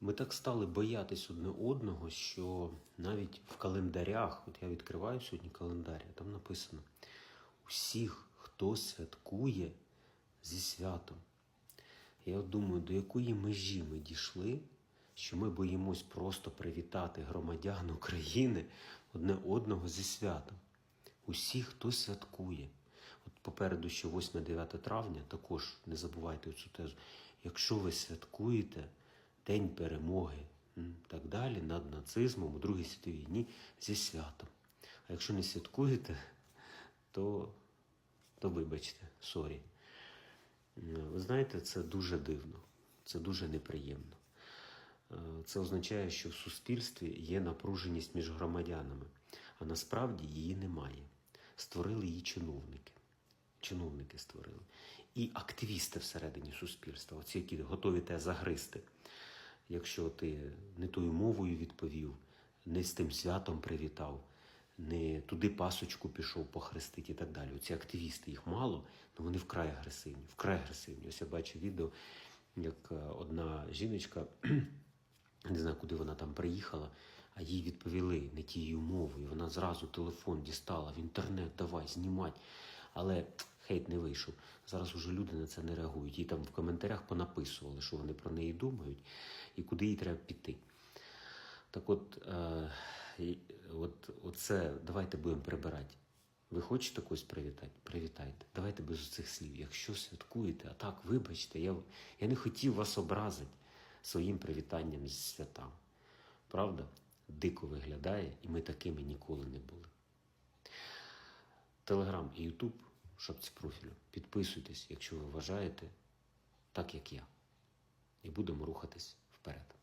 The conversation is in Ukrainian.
Ми так стали боятись одне одного, що навіть в календарях, от я відкриваю сьогодні календар, там написано: усіх, хто святкує зі святом. Я думаю, до якої межі ми дійшли, що ми боїмось просто привітати громадян України одне одного зі святом. Усі, хто святкує. От попереду ще 8-9 травня, також не забувайте цю тезу. Якщо ви святкуєте День перемоги так далі над нацизмом у Другій світовій війні зі святом. А якщо не святкуєте, то, то вибачте, сорі. Ви знаєте, це дуже дивно, це дуже неприємно. Е, Це означає, що в суспільстві є напруженість між громадянами, а насправді її немає. Створили її чиновники. Чиновники створили. І активісти всередині суспільства, оці, які готові те загризти. Якщо ти не тою мовою відповів, не з тим святом привітав, не туди пасочку пішов похрестити і так далі. Оці активісти, їх мало, але вони вкрай агресивні. Вкрай агресивні. Ось я бачу відео, як е, одна жіночка, не знаю, куди вона там приїхала, а їй відповіли не тією мовою. Вона зразу телефон дістала в інтернет, давай, знімать. Але хейт не вийшов. Зараз уже люди на це не реагують. Їй там в коментарях понаписували, що вони про неї думають і куди їй треба піти. Так от, е, от оце давайте будемо прибирати. Ви хочете когось привітати? Привітайте. Давайте без цих слів. Якщо святкуєте, а так, вибачте, я, я не хотів вас образити своїм привітанням з святам. Правда? Дико виглядає, і ми такими ніколи не були. Телеграм і Ютуб, шапці профілю. Підписуйтесь, якщо ви вважаєте так, як я. І будемо рухатись вперед.